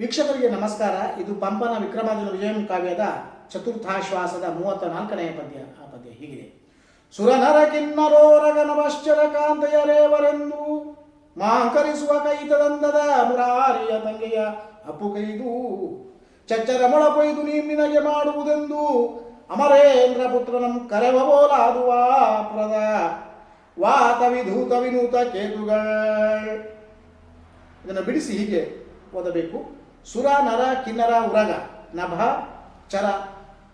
ವೀಕ್ಷಕರಿಗೆ ನಮಸ್ಕಾರ. ಇದು ಪಂಪನ ವಿಕ್ರಮಾರ್ಜುನ ವಿಜಯಂ ಕಾವ್ಯದ ಚತುರ್ಥಾಶ್ವಾಸದ ಮೂವತ್ತ ನಾಲ್ಕನೆಯ ಪದ್ಯ. ಆ ಪದ್ಯ ಹೀಗಿದೆ. ಸುರನರ ಕಿನ್ನರೋರಗನವಶ್ಚರ ಕಾಂತೆಯರೇವರೆಂದು ಮಾಂಕರಿಸುವ ಕೈತದಂದದ ಮುರಾರಿಯ ತಂಗೆಯ ಅಪ್ಪು ಕೈದು, ಚಚ್ಚರ ಮೊಳಪೊಯ್ದು ನಿನಗೆ ಮಾಡುವುದೆಂದು ಅಮರೇಂದ್ರ ಪುತ್ರನಂ ಕರೆವಬೋಲಾದುವ ಪ್ರದ ವಾತ ವಿಧೂತ ವಿನೂತ ಕೇತುಗಳ. ಇದನ್ನು ಬಿಡಿಸಿ ಹೀಗೆ ಓದಬೇಕು. ಸುರ ನರ ಕಿನ್ನರ ಉರಗ ನಭ ಚರ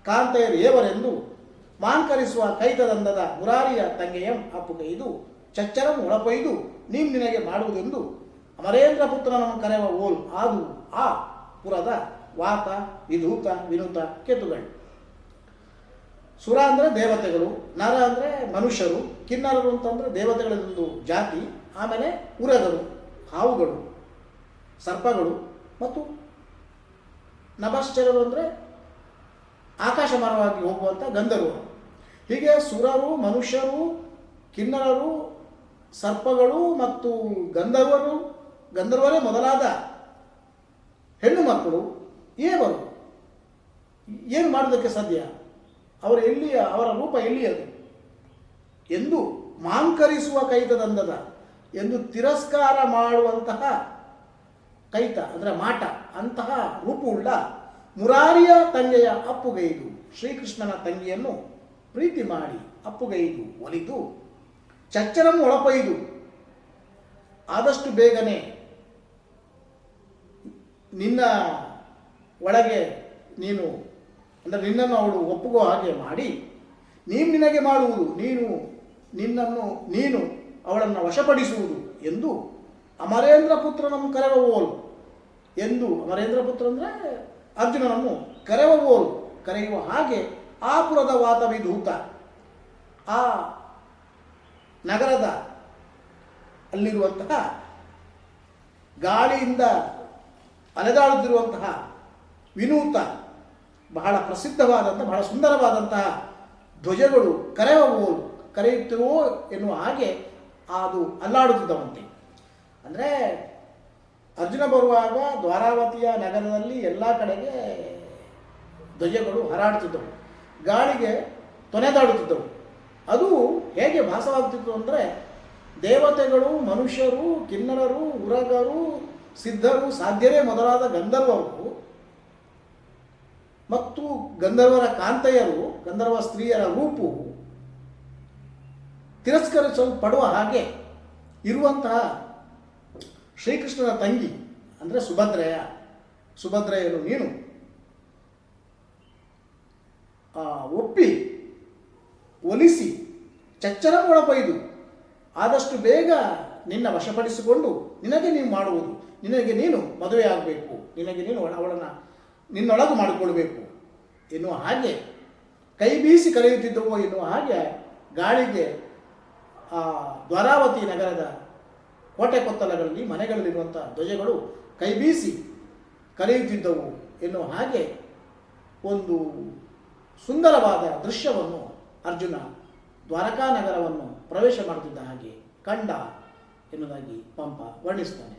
ಕಾಂತೆಯರು ಏವರೆಂದು ಮಾಂಕರಿಸುವ ಕೈತದಂದದ ಮುರಾರಿಯ ತಂಗೆಯಂ ಅಪ್ಪು ಕೈದು ಚಚ್ಚರಂ ಒಳಪೊಯ್ದು ನೀಂ ನಿನಗೆ ಮಾಡುವುದೆಂದು ಅಮರೇಂದ್ರ ಪುತ್ರನನ್ನು ಕರೆಯುವ ಓಲ್ ಆದು ಆ ಪುರದ ವಾತ, ವಿಧೂತ, ವಿನೂತ, ಕೇತುಗಳು. ಸುರ ಅಂದರೆ ದೇವತೆಗಳು, ನರ ಅಂದರೆ ಮನುಷ್ಯರು, ಕಿನ್ನರರು ಅಂತಂದರೆ ದೇವತೆಗಳದೊಂದು ಜಾತಿ, ಆಮೇಲೆ ಉರಗರು, ಹಾವುಗಳು, ಸರ್ಪಗಳು. ಮತ್ತು ನಭಶ್ಚರರು ಅಂದರೆ ಆಕಾಶ ಮರವಾಗಿ ಹೋಗುವಂಥ ಗಂಧರ್ವರು ಹೀಗೆ ಸುರರು, ಮನುಷ್ಯರು, ಕಿನ್ನರರು, ಸರ್ಪಗಳು ಮತ್ತು ಗಂಧರ್ವರು, ಗಂಧರ್ವರೇ ಮೊದಲಾದ ಹೆಣ್ಣು ಮಕ್ಕಳು, ಏವರು. ಏನು ಮಾಡೋದಕ್ಕೆ ಸಾಧ್ಯ? ಅವರು ಎಲ್ಲಿಯ ಅವರ ರೂಪ ಎಲ್ಲಿಯದು? ಎಂದು ಮಾಂಕರಿಸುವ ಕೈತದಂದದ ಎಂದು ತಿರಸ್ಕಾರ ಮಾಡುವಂತಹ ಕೈತ, ಅಂದರೆ ಮಾಟ, ಅಂತಹ ರೂಪವುಳ್ಳ ಮುರಾರಿಯ ತಂಗೆಯ ಅಪ್ಪುಗೈದು, ಶ್ರೀಕೃಷ್ಣನ ತಂಗಿಯನ್ನು ಪ್ರೀತಿ ಮಾಡಿ ಅಪ್ಪುಗೈದು ಒಲಿದು ಚಚ್ಚರಂ ಒಳಪೈದು ಆದಷ್ಟು ಬೇಗನೆ ನಿನ್ನ ಒಳಗೆ ನೀನು, ಅಂದರೆ ನಿನ್ನನ್ನು ಅವಳು ಒಪ್ಪುಗೋ ಹಾಗೆ ಮಾಡಿ, ನೀನು ನಿನಗೆ ಮಾಡುವುದು, ನೀನು ನಿನ್ನನ್ನು, ನೀನು ಅವಳನ್ನು ವಶಪಡಿಸುವುದು ಎಂದು ಅಮರೇಂದ್ರ ಪುತ್ರನನ್ನು ಕರೆವವೋಲು ಎಂದು ಅಮರೇಂದ್ರ ಪುತ್ರ ಅಂದರೆ ಅರ್ಜುನನನ್ನು ಕರೆವವೋಲು ಕರೆಯುವ ಹಾಗೆ ಆಪುರದ ಪುರದ ವಾತವಿಧೂತ ಆ ನಗರದ ಅಲ್ಲಿರುವಂತಹ ಗಾಳಿಯಿಂದ ಅಲೆದಾಡುತ್ತಿರುವಂತಹ ವಿನೂತ, ಬಹಳ ಪ್ರಸಿದ್ಧವಾದಂಥ ಬಹಳ ಸುಂದರವಾದಂತಹ ಧ್ವಜಗಳು ಕರೆಯುವವು ಕರೆಯುತ್ತಿರುವೋ ಎನ್ನುವ ಹಾಗೆ ಅದು ಅಲ್ಲಾಡುತ್ತಿದ್ದವಂತೆ. ಅಂದರೆ ಅರ್ಜುನ ಬರುವಾಗ ದ್ವಾರಾವತಿಯ ನಗರದಲ್ಲಿ ಎಲ್ಲ ಕಡೆಗೆ ಧ್ವಜಗಳು ಹರಾಡುತ್ತಿದ್ದವು. ಗಾಳಿಗೆ ತೊನೆದಾಡುತ್ತಿದ್ದವು. ಅದು ಹೇಗೆ ಭಾಸವಾಗ್ತಿತ್ತು ಅಂದರೆ ದೇವತೆಗಳು, ಮನುಷ್ಯರು, ಕಿನ್ನರರು, ಉರಗರು, ಸಿದ್ಧರು, ಸಾಧ್ಯರೇ ಮೊದಲಾದ ಗಂಧರ್ವರು ಮತ್ತು ಗಂಧರ್ವರ ಕಾಂತೆಯರು, ಗಂಧರ್ವ ಸ್ತ್ರೀಯರ ರೂಪು ತಿರಸ್ಕರಿಸಲ್ಪಡುವ ಹಾಗೆ ಇರುವಂತಹ ಶ್ರೀಕೃಷ್ಣನ ತಂಗಿ ಅಂದರೆ ಸುಭದ್ರೆಯ. ಸುಭದ್ರೆಯನ್ನು ನೀನು. ಒಪ್ಪಿ, ಒಲಿಸಿ ಚಚ್ಚರ ಒಳಪೈದು ಆದಷ್ಟು ಬೇಗ ನಿನ್ನ ವಶಪಡಿಸಿಕೊಂಡು ನಿನಗೆ ನೀವು ಮಾಡುವುದು. ನಿನಗೆ ನೀನು ಮದುವೆ ಆಗಬೇಕು ನಿನಗೆ ನೀನು ಅವಳನ್ನು ನಿನ್ನೊಳಗು ಮಾಡಿಕೊಳ್ಬೇಕು. ಎನ್ನುವ ಹಾಗೆ, ಕೈ ಬೀಸಿ ಕರೆಯುತ್ತಿದ್ದವು ಎನ್ನುವ ಹಾಗೆ ಗಾಳಿಗೆ ದ್ವಾರಾವತಿ ನಗರದ ಕೋಟೆ ಕೊತ್ತಲಗಳಲ್ಲಿ ಮನೆಗಳಲ್ಲಿರುವಂಥ ಧ್ವಜಗಳು ಕೈ ಬೀಸಿ ಕರೆಯುತ್ತಿದ್ದವು ಎನ್ನುವ ಹಾಗೆ ಒಂದು ಸುಂದರವಾದ ದೃಶ್ಯವನ್ನು ಅರ್ಜುನ ದ್ವಾರಕಾ ನಗರವನ್ನು ಪ್ರವೇಶ ಮಾಡುತ್ತಿದ್ದ ಹಾಗೆ ಕಂಡ ಎನ್ನುವುದಾಗಿ ಪಂಪ ವರ್ಣಿಸ್ತಾನೆ